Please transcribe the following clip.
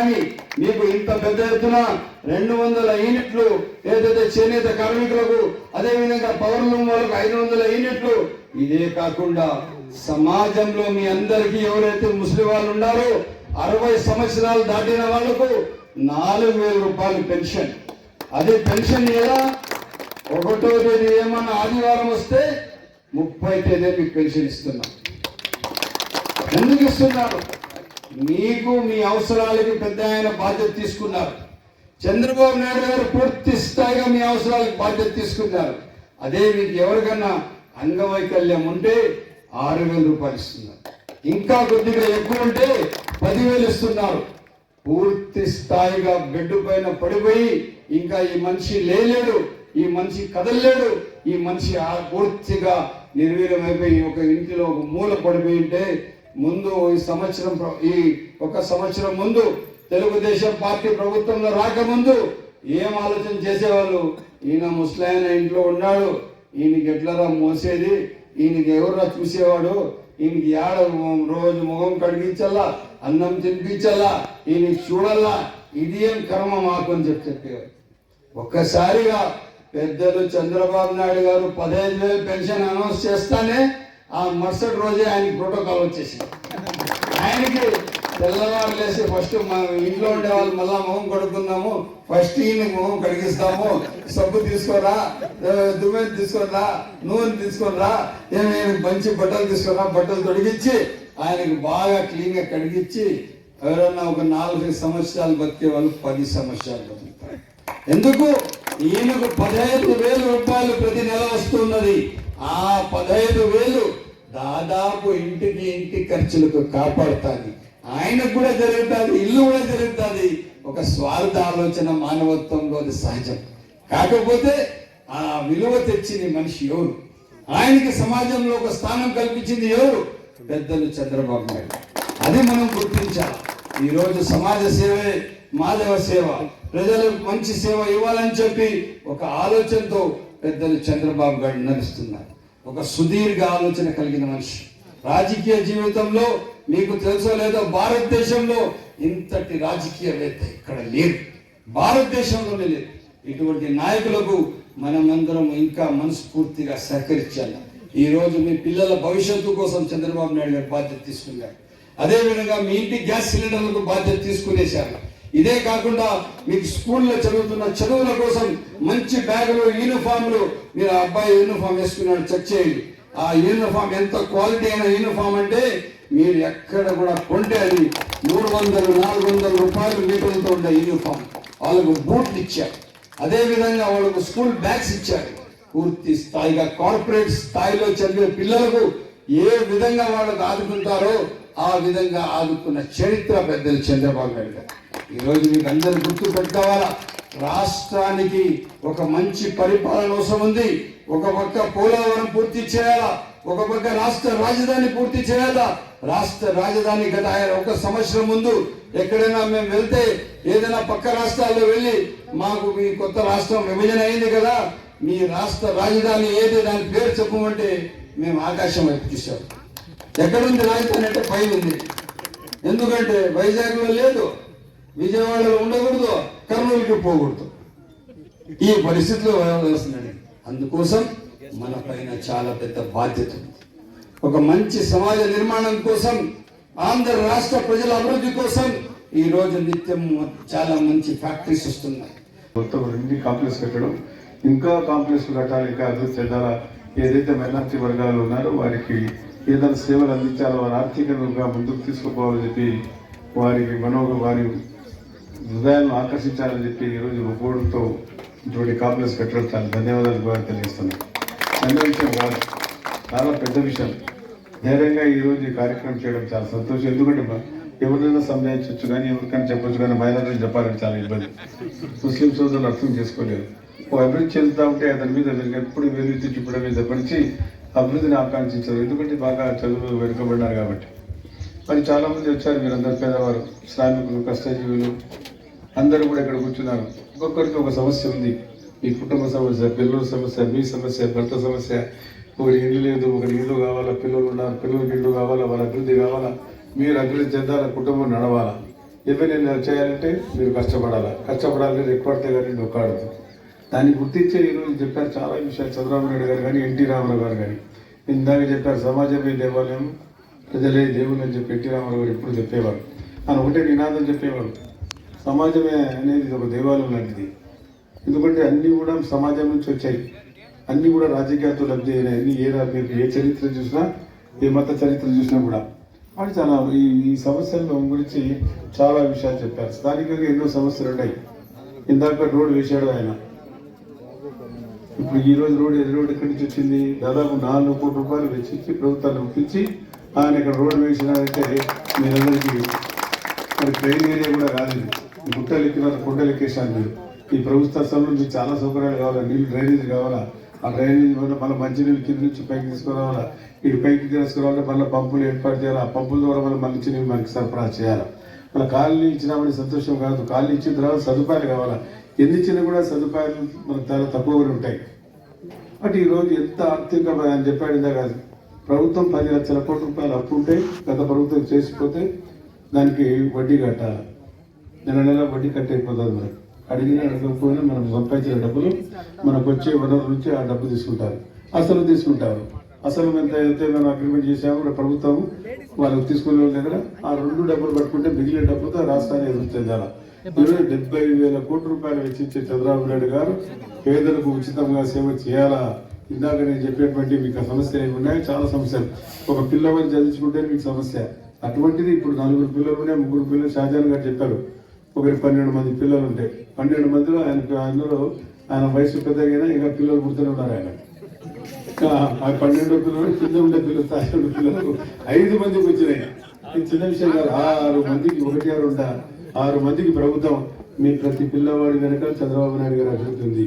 కానీ మీకు ఇంత పెద్ద ఎత్తున రెండు వందల యూనిట్లు ఏదైతే చేనేత కార్మికులకు అదే విధంగా పవర్ లూమ్ వాళ్ళకు ఐదు వందల యూనిట్లు ఇదే కాకుండా సమాజంలో మీ అందరికీ ఎవరైతే ముస్లిం వాళ్ళు ఉన్నారో అరవై సంవత్సరాలు దాటిన వాళ్ళకు నాలుగు వేల రూపాయలు పెన్షన్. అదే పెన్షన్ ఎలా? ఒకటో తేదీ ఏమన్నా ఆదివారం వస్తే ముప్పై తేదీ మీకు పెన్షన్ ఇస్తున్నాం. ఎందుకు ఇస్తున్నారు? మీకు మీ అవసరాలకి పెద్ద ఆయన బాధ్యత తీసుకున్నారు. చంద్రబాబు నాయుడు గారు పూర్తి స్థాయిగా మీ అవసరాలకు బాధ్యత తీసుకున్నారు. అదే మీకు ఎవరికన్నా అంగవైకల్యం ఉంటే ఆరు వేల రూపాయలు ఇస్తున్నారు. ఇంకా కొద్దిగా ఎక్కువ ఉంటే పదివేలు ఇస్తున్నారు. పూర్తి స్థాయిగా బెడ్ పైన పడిపోయి ఇంకా ఈ మనిషి లేలేడు ఈ మనిషి కదలలేడు ఈ మనిషి పూర్తిగా నిర్వీర్యమైపోయి ఒక ఇంటిలో ఒక మూల పడిపోయి ఉంటే ముందు ఈ సంవత్సరం ఈ ఒక సంవత్సరం ముందు తెలుగుదేశం పార్టీ ప్రభుత్వంలో రాకముందు ఏం ఆలోచన చేసేవాళ్ళు? ఈయన ముస్లాయన ఇంట్లో ఉన్నాడు ఈయనకి ఎట్లరా మోసేది? ఈయనకి ఎవర్రా చూసేవాడు? ఈయనకి ఏడ రోజు ముఖం కడిగించల్లా అన్నం తినిపించల్లా ఈయనకి చూడల్లా? ఇది ఏం కర్మ మాకు అని చెప్పి చెప్పేవారు. ఒక్కసారిగా పెద్దలు చంద్రబాబు నాయుడు గారు పదహైదు వేలు పెన్షన్ అనౌన్స్ చేస్తానే ఆ మరుసటి రోజే ఆయనకి ప్రోటోకాల్ వచ్చేసింది. ఆయనకి తెల్లవారు లేసి ఫస్ట్ మా ఇంట్లో ఉండే వాళ్ళు మళ్ళా మొహం కడుక్కుందాము ఫస్ట్ ఈయన మొహం కడిగిస్తాము. సబ్బు తీసుకోరా దుమ్మె తీసుకోరా నూనె తీసుకోరా ఏమైనా మంచి బట్టలు తీసుకోరా బట్టలు తొడిగించి ఆయనకి బాగా క్లీన్గా కడిగించి ఎవరన్నా ఒక నాలుగు సంవత్సరాలు బతికే వాళ్ళు పది సంవత్సరాలు బతుకుతారు. ఎందుకు? ఈయనకు పదహైదు వేల రూపాయలు ప్రతి నెల వస్తున్నది ఆ పదహైదు వేలు దాదాపు ఇంటికి ఇంటి ఖర్చులకు కాపాడుతుంది. ఆయనకు కూడా జరుగుతుంది ఇల్లు కూడా జరుగుతుంది. ఒక స్వార్థ ఆలోచన మానవత్వంలో అది సహజం. కాకపోతే ఆ విలువ తెచ్చింది మనిషి ఎవరు? ఆయనకి సమాజంలో ఒక స్థానం కల్పించింది ఎవరు? పెద్దలు చంద్రబాబు నాయుడు. అది మనం గుర్తించాలి. ఈరోజు సమాజ సేవే మాధవ సేవ. ప్రజలకు మంచి సేవ ఇవ్వాలని చెప్పి ఒక ఆలోచనతో పెద్దలు చంద్రబాబు గారు నడుస్తున్నారు ఒక సుదీర్ఘ ఆలోచన కలిగిన మనిషి. రాజకీయ జీవితంలో మీకు తెలుసో లేదో భారతదేశంలో ఇంతటి రాజకీయవేత్త ఇక్కడ లేరు. భారతదేశంలోనే లేదు ఇటువంటి నాయకులకు మనమందరం ఇంకా మనస్ఫూర్తిగా సహకరించాలి. ఈ రోజు మీ పిల్లల భవిష్యత్తు కోసం చంద్రబాబు నాయుడు గారు బాధ్యత తీసుకున్నారు. అదేవిధంగా మీ ఇంటి గ్యాస్ సిలిండర్లకు బాధ్యత తీసుకునేశారు. ఇదే కాకుండా మీకు స్కూల్లో చదువుతున్న చదువుల కోసం మంచి బ్యాగులు యూనిఫామ్లు మీరు ఆ అబ్బాయి యూనిఫామ్ వేసుకున్నాడు చెక్ చేయండి. ఆ యూనిఫామ్ ఎంత క్వాలిటీ అయిన యూనిఫామ్ అంటే మీరు ఎక్కడ కూడా కొంటే అది మూడు వందలు నాలుగు వందల రూపాయలు మీటర్లతో ఉండే యూనిఫామ్. వాళ్ళకు బూట్లు ఇచ్చారు. అదేవిధంగా వాళ్ళకు స్కూల్ బ్యాగ్స్ ఇచ్చారు. పూర్తి స్థాయిగా కార్పొరేట్ స్థాయిలో చదివే పిల్లలకు ఏ విధంగా వాళ్ళకు ఆదుకుంటారో ఆ విధంగా ఆదుకున్న చరిత్ర పెద్దలు చంద్రబాబు నాయుడు గారు. ఈరోజు మీకు అందరు గుర్తు పెట్టుకోవాలా రాష్ట్రానికి ఒక మంచి పరిపాలన అవసరం ఉంది. ఒక పక్క పోలవరం పూర్తి చేయాలా? ఒక పక్క రాష్ట్ర రాజధాని పూర్తి చేయాలా? రాష్ట్ర రాజధాని గత ఆయన ఒక సంవత్సరం ముందు ఎక్కడైనా మేము వెళ్తే ఏదైనా పక్క రాష్ట్రాల్లో వెళ్ళి మాకు మీ కొత్త రాష్ట్రం విభజన అయింది కదా మీ రాష్ట్ర రాజధాని ఏది దాని పేరు చెప్పమంటే మేము ఆకాశం వైపు చూసాం ఎక్కడుంది రాజధాని అంటే పై ఉంది ఎందుకంటే వైజాగ్లో లేదు. విజయవాడలో ఉండకూడదు కర్నూలుకి పోకూడదు. ఈ పరిస్థితిలో వ్యవహరిస్తున్నాడు అందుకోసం మన పైన చాలా పెద్ద బాధ్యత ఉంది. ఒక మంచి సమాజ నిర్మాణం కోసం ఆంధ్ర రాష్ట్ర ప్రజల అభివృద్ధి కోసం ఈ రోజు నిత్యం చాలా మంచి ఫ్యాక్టరీస్ వస్తున్నాయి. మొత్తం రెండు కాంప్లెక్స్ కట్టడం ఇంకా కాంప్లెక్స్ కట్టాలి ఇంకా అభివృద్ధి చెందాలా? ఏదైతే మైనార్టీ వర్గాలు ఉన్నారో వారికి ఏదైనా సేవలు అందించాలో వారి ఆర్థికంగా ముందుకు తీసుకుపోవాలని చెప్పి వారికి మనో వారి హృదయాలను ఆకర్షించాలని చెప్పి ఈరోజు ఒప్పుకోవడంతో ఇటువంటి కాంప్లెక్స్ పెట్టడం చాలా ధన్యవాదాలు కూడా తెలియజేస్తున్నాను. చిన్న విషయం కాదు చాలా పెద్ద విషయం. ధైర్యంగా ఈరోజు ఈ కార్యక్రమం చేయడం చాలా సంతోషం. ఎందుకంటే ఎవరినైనా సంజాయించవచ్చు కానీ ఎవరికైనా చెప్పొచ్చు కానీ మైనారిటీని చెప్పాలని చాలా ఇబ్బంది. ముస్లిం సోదరులు అర్థం చేసుకోలేరు. ఓ అభివృద్ధి చెందుతా ఉంటే అతని మీద వీరికి ఎప్పుడు వెలుగుతూ చూపడం మీద పడిచి అభివృద్ధిని ఆకాంక్షించారు. ఎందుకంటే బాగా చదువు వెనుకబడినారు కాబట్టి. మరి చాలామంది వచ్చారు వచ్చారు మీరందరూ పేదవారు శ్రామికులు కష్టజీవులు అందరూ కూడా ఇక్కడ కూర్చున్నారు. ఒక్కొక్కరికి ఒక సమస్య ఉంది. మీ కుటుంబ సమస్య పిల్లల సమస్య మీ సమస్య భర్త సమస్య. ఒకరి ఇల్లు లేదు ఒకరి ఇల్లు కావాలా పిల్లలు ఉన్నారు పిల్లలకి ఇల్లు కావాలా వాళ్ళ అభివృద్ధి కావాలా మీరు అభివృద్ధి చెందాలా కుటుంబం నడవాలా. ఎవరైనా చేయాలంటే మీరు కష్టపడాలా. కష్టపడాలి ఎక్కువడితే కానీ నొక్కాడదు దాన్ని గుర్తించే ఈరోజు చెప్పారు చాలా విషయాలు. చంద్రబాబు నాయుడు గారు కానీ ఎన్టీ రామారావు గారు కానీ. ఇందాక చెప్పారు సమాజమే దేవాలయం? ప్రజలే దేవుళ్ళు అని చెప్పి ఎన్టీ రామారావు గారు ఎప్పుడు చెప్పేవారు అని ఒకటే నినాదం చెప్పేవాడు. సమాజమే అనేది ఒక దేవాలయం లాంటిది. ఎందుకంటే అన్నీ కూడా సమాజం నుంచి వచ్చాయి. అన్నీ కూడా రాజకీయాలతో లబ్ధి అయినాయి. అన్ని ఏ ఏ చరిత్ర చూసినా ఏ మత చరిత్ర చూసినా కూడా. వాడు చాలా ఈ ఈ సమస్యల గురించి చాలా విషయాలు చెప్పారు. స్థానికంగా ఎన్నో సమస్యలు ఉన్నాయి. ఇందాక రోడ్డు వేశాడు ఆయన. ఇప్పుడు ఈ రోజు రోడ్డు ఎన్ని రోడ్డు ఎక్కడి నుంచి వచ్చింది? దాదాపు నాలుగు కోట్ల రూపాయలు వెచ్చించి ప్రభుత్వాన్ని ఒప్పించి ఆయన ఇక్కడ రోడ్డు వేసినారంటే మీరందరికీ మరి ట్రైన్ ఏరియా కూడా కాదు గుట్టలు ఎక్కినారు గుట్టలు ఎక్కేసాను మీరు ఈ ప్రభుత్వ స్థలంలో మీకు చాలా సౌకర్యాలు కావాలా. నీళ్ళు డ్రైనేజ్ కావాలా? ఆ డ్రైనేజ్ వల్ల మళ్ళీ మంచినీళ్ళు కింద నుంచి పైకి తీసుకురావాలా? ఇటు పైకి తీసుకురావాలంటే మళ్ళీ పంపులు ఏర్పాటు చేయాలి? ఆ పంపుల ద్వారా మళ్ళీ మంచి నీళ్ళు మనకి సరఫరా చేయాలి? మళ్ళీ కాలనీ ఇచ్చినామని సంతోషం కాదు. కాలనీ ఇచ్చిన తర్వాత సదుపాయాలు కావాలా? ఎన్ని ఇచ్చినా కూడా సదుపాయాలు మనకు చాలా తక్కువగానే ఉంటాయి. బట్ ఈ రోజు ఎంత ఆర్థిక అని చెప్పాడు ఇందాక. ప్రభుత్వం పది లక్షల కోట్ల రూపాయలు అప్పు ఉంటే గత ప్రభుత్వం చేసిపోతే దానికి వడ్డీ కట్టాలి? నెల నెల వడ్డీ కట్టయిపోతుంది మనకు. అడిగినా అడగకపోయినా మనం సంపాదించిన డబ్బులు మనకు వచ్చే వనరు నుంచి ఆ డబ్బు తీసుకుంటారు. అసలు తీసుకుంటారు. అసలు ఎంత అయితే మనం అగ్రిమెంట్ చేసామో ప్రభుత్వం వాళ్ళకి తీసుకునే వాళ్ళ దగ్గర ఆ రెండు డబ్బులు పట్టుకుంటే మిగిలిన డబ్బులతో రాష్ట్రాన్ని ఎదురుతుంది అలా ఇరవై డెబ్బై వేల కోట్ల రూపాయలు వెచ్చించే చంద్రబాబు నాయుడు గారు పేదలకు ఉచితంగా సేవ చేయాలా? ఇందాక నేను చెప్పేటువంటి మీకు సమస్యలు ఏమి ఉన్నాయి చాలా సమస్యలు. ఒక పిల్లవాడిని చదివించుకుంటే మీకు సమస్య. అటువంటిది ఇప్పుడు నలుగురు పిల్లలు ఉన్నాయి ముగ్గురు పిల్లలు షాజాన్ గారు చెప్పారు. ఒకటి పన్నెండు మంది పిల్లలు ఉంటాయి పన్నెండు మందిలో ఆయన అందులో ఆయన వయసు పెద్దగైనా ఇంకా పిల్లలు పుడుతూనే ఉన్నారు ఆయన. ఇంకా ఆ పన్నెండు పిల్లలు కింద ఉండే పిల్లలు తాజా పిల్లలకు ఐదు మందికి వచ్చినాయి. ఇది చిన్న విషయం కాదు ఆరు మందికి ఒకటి ఆరు ఉంటా ఆరు మందికి ప్రభుత్వం మీ ప్రతి పిల్లవాడి వెనక చంద్రబాబు నాయుడు గారు అభివృద్ధి ఉంది.